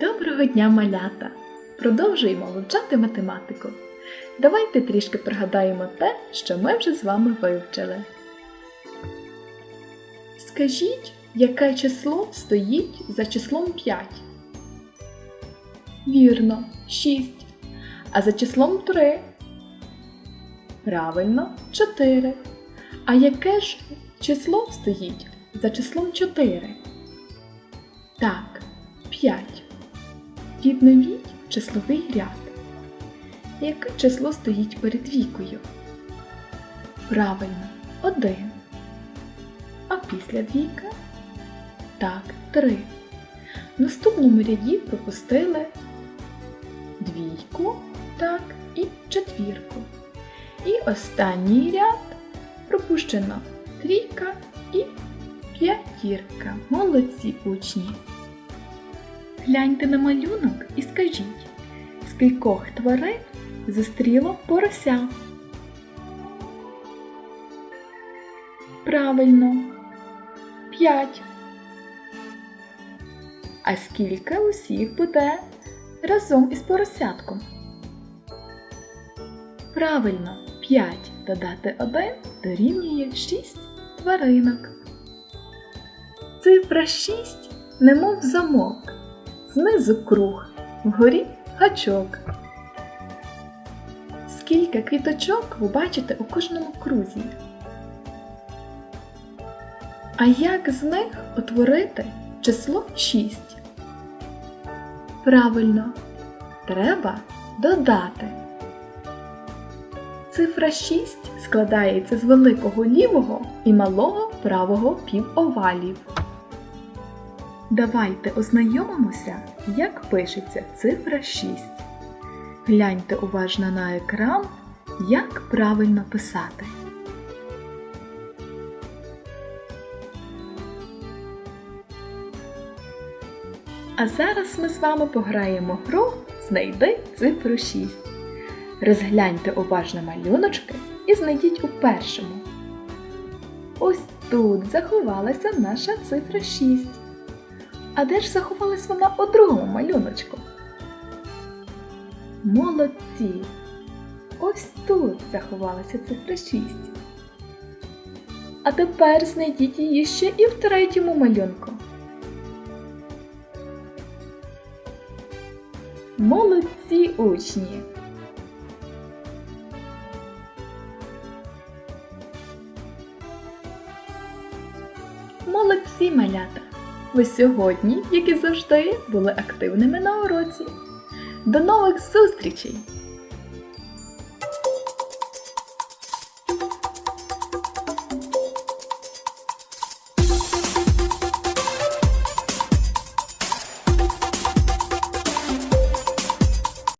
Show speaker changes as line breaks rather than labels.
Доброго дня, малята! Продовжуємо вивчати математику. Давайте трішки пригадаємо те, що ми вже з вами вивчили. Скажіть, яке число стоїть за числом 5? Вірно, 6. А за числом 3? Правильно, 4. А яке ж число стоїть за числом 4? Так, 5. Відновіть числовий ряд. Яке число стоїть перед вікою? Правильно, 1. А після двійка? Так, 3. В наступному ряді пропустили двійку, так, і четвірку. І останній ряд пропущено трійка і п'ятірка. Молодці учні! Гляньте на малюнок і скажіть, скількох тварин зустріло порося? Правильно, п'ять. А скільки усіх буде разом із поросятком? Правильно, 5 додати 1 дорівнює 6 тваринок. Цифра 6 немов замок, знизу круг, вгорі гачок. Скільки квіточок ви бачите у кожному крузі? А як з них утворити число 6? Правильно, треба додати. Цифра 6 складається з великого лівого і малого правого півовалів. Давайте ознайомимося, як пишеться цифра 6. Гляньте уважно на екран, як правильно писати. А зараз ми з вами пограємо гру Знайди цифру 6. Розгляньте уважно малюночки і знайдіть у першому. Ось тут заховалася наша цифра 6. А де ж заховалась вона у другому малюночку? Молодці! Ось тут заховалася цифра 6. А тепер знайдіть її ще і в третьому малюнку. Молодці учні! Молодці малята! Ви сьогодні, як і завжди, були активними на уроці. До нових зустрічей!